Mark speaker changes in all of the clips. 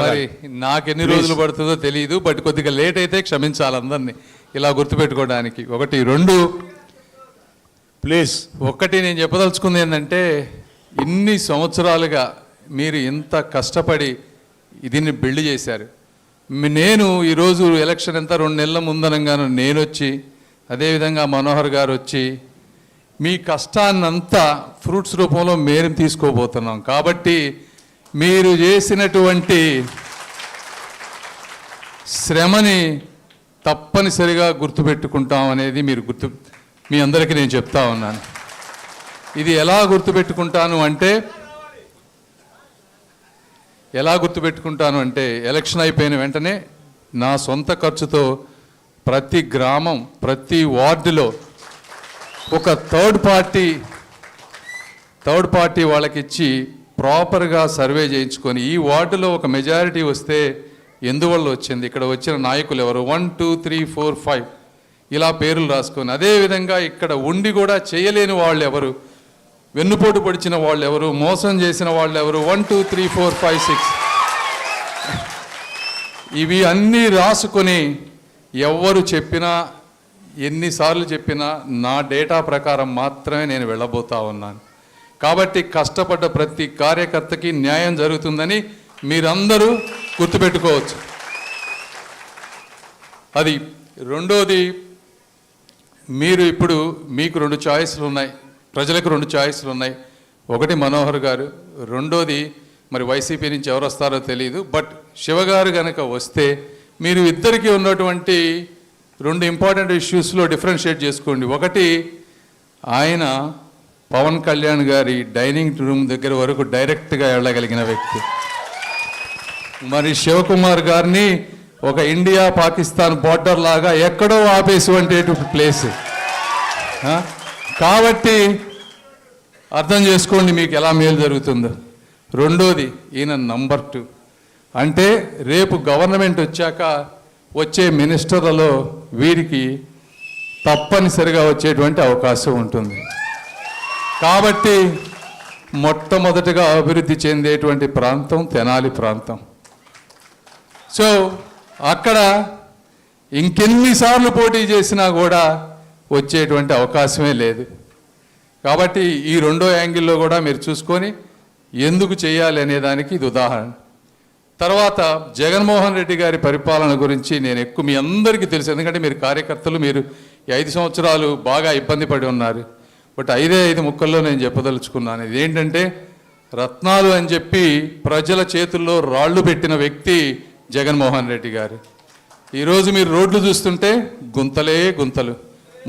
Speaker 1: మరి నాకెన్ని రోజులు పడుతుందో తెలియదు బట్ కొద్దిగా లేట్ అయితే క్షమించాలి అందరినీ. ఇలా గుర్తుపెట్టుకోవడానికి. ఒకటి రెండు.
Speaker 2: ప్లీజ్
Speaker 1: ఒక్కటి నేను చెప్పదలుచుకుంది ఏంటంటే ఇన్ని సంవత్సరాలుగా మీరు ఇంత కష్టపడి దీన్ని బిల్డ్ చేశారు. నేను ఈరోజు ఎలక్షన్ ఎంత? రెండు నెలల ముందనంగాను నేను వచ్చి అదేవిధంగా మనోహర్ గారు వచ్చి మీ కష్టాన్నంతా ఫ్రూట్స్ రూపంలో మేము తీసుకోబోతున్నాం. కాబట్టి మీరు చేసినటువంటి శ్రమని తప్పనిసరిగా గుర్తుపెట్టుకుంటాం అనేది మీరు గుర్తు మీ అందరికీ నేను చెప్తా ఉన్నాను. ఇది ఎలా గుర్తుపెట్టుకుంటాను అంటే ఎలా గుర్తుపెట్టుకుంటాను అంటే ఎలక్షన్ అయిపోయిన వెంటనే నా సొంత ఖర్చుతో ప్రతి గ్రామం ప్రతి వార్డులో ఒక థర్డ్ పార్టీ థర్డ్ పార్టీ వాళ్ళకి ఇచ్చి ప్రాపర్గా సర్వే చేయించుకొని ఈ వార్డులో ఒక మెజారిటీ వస్తే ఎందువల్ల వచ్చింది? ఇక్కడ వచ్చిన నాయకులు ఎవరు? One two three four five ఇలా పేర్లు రాసుకొని. అదేవిధంగా ఇక్కడ ఉండి కూడా చేయలేని వాళ్ళు ఎవరు? వెన్నుపోటు పొడిచిన వాళ్ళు ఎవరు? మోసం చేసిన వాళ్ళు ఎవరు? One two three four five six ఇవి అన్నీ రాసుకొని ఎవరు చెప్పినా ఎన్నిసార్లు చెప్పినా నా డేటా ప్రకారం మాత్రమే నేను వెళ్ళబోతా ఉన్నాను. కాబట్టి కష్టపడ్డ ప్రతి కార్యకర్తకి న్యాయం జరుగుతుందని మీరందరూ గుర్తుపెట్టుకోవచ్చు. అది రెండోది మీరు ఇప్పుడు మీకు రెండు చాయిస్లు ఉన్నాయి. ప్రజలకు రెండు చాయిస్లు ఉన్నాయి. ఒకటి మనోహర్ గారు రెండోది మరి వైసీపీ నుంచి ఎవరు వస్తారో తెలియదు బట్ శివగారు కనుక వస్తే మీరు ఇద్దరికి ఉన్నటువంటి రెండు ఇంపార్టెంట్ ఇష్యూస్లో డిఫరెన్షియేట్ చేసుకోండి. ఒకటి ఆయన పవన్ కళ్యాణ్ గారి డైనింగ్ రూమ్ దగ్గర వరకు డైరెక్ట్గా వెళ్ళగలిగిన వ్యక్తి. మరి శివకుమార్ గారిని ఒక ఇండియా పాకిస్తాన్ బార్డర్ లాగా ఎక్కడో ఆపేసివంటి ప్లేస్. కాబట్టి అర్థం చేసుకోండి మీకు ఎలా మేలు జరుగుతుందో. రెండోది ఈయన నంబర్ టూ. అంటే రేపు గవర్నమెంట్ వచ్చాక వచ్చే మినిస్టర్లలో వీరికి తప్పనిసరిగా వచ్చేటువంటి అవకాశం ఉంటుంది. కాబట్టి మొట్టమొదటిగా అభివృద్ధి చెందేటువంటి ప్రాంతం తెనాలి ప్రాంతం. సో అక్కడ ఇంకెన్నిసార్లు పోటీ చేసినా కూడా వచ్చేటువంటి అవకాశమే లేదు. కాబట్టి ఈ రెండో యాంగిల్లో కూడా మీరు చూసుకొని ఎందుకు చేయాలి అనేదానికి ఇది ఉదాహరణ. తర్వాత జగన్మోహన్ రెడ్డి గారి పరిపాలన గురించి నేను ఎక్కువ మీ అందరికీ తెలుసు. ఎందుకంటే మీరు కార్యకర్తలు మీరు ఐదు సంవత్సరాలు బాగా ఇబ్బంది పడి ఉన్నారు. బట్ ఐదే ఐదు ముక్కల్లో నేను చెప్పదలుచుకున్నాను ఇది ఏంటంటే రత్నాలు అని చెప్పి ప్రజల చేతుల్లో రాళ్ళు పెట్టిన వ్యక్తి జగన్మోహన్ రెడ్డి గారు. ఈరోజు మీరు రోడ్లు చూస్తుంటే గుంతలే గుంతలు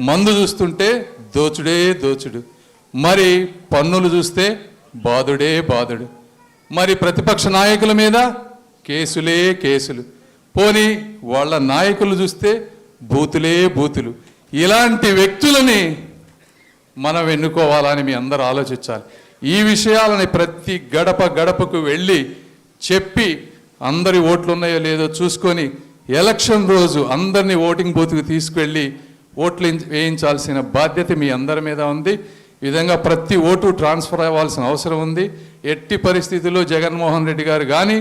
Speaker 1: మందు చూస్తుంటే దోచుడే దోచుడు మరి పన్నులు చూస్తే బాధుడే బాధుడు మరి ప్రతిపక్ష నాయకుల మీద కేసులే కేసులు పోని వాళ్ళ నాయకులు చూస్తే బూతులే బూతులు. ఇలాంటి వ్యక్తులని మనం ఎన్నుకోవాలని మీ అందరూ ఆలోచించాలి. ఈ విషయాలని ప్రతి గడప గడపకు వెళ్ళి చెప్పి అందరి ఓట్లు ఉన్నాయో లేదో చూసుకొని ఎలక్షన్ రోజు అందరినీ ఓటింగ్ బూత్కి తీసుకువెళ్ళి ఓట్లు వేయించాల్సిన బాధ్యత మీ అందరి మీద ఉంది. ఈ విధంగా ప్రతి ఓటు ట్రాన్స్ఫర్ అవ్వాల్సిన అవసరం ఉంది. ఎట్టి పరిస్థితుల్లో జగన్మోహన్ రెడ్డి గారు కానీ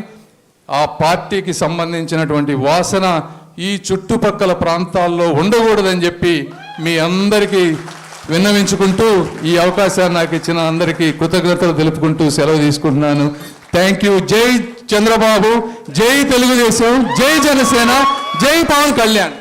Speaker 1: ఆ పార్టీకి సంబంధించినటువంటి వాసన ఈ చుట్టుపక్కల ప్రాంతాల్లో ఉండకూడదని చెప్పి మీ అందరికీ విన్నవించుకుంటూ ఈ అవకాశాన్ని నాకు ఇచ్చిన అందరికీ కృతజ్ఞతలు తెలుపుకుంటూ సెలవు తీసుకుంటున్నాను. థ్యాంక్ యూ జై చంద్రబాబు జై తెలుగుదేశం జై జనసేన జై పవన్ కళ్యాణ్.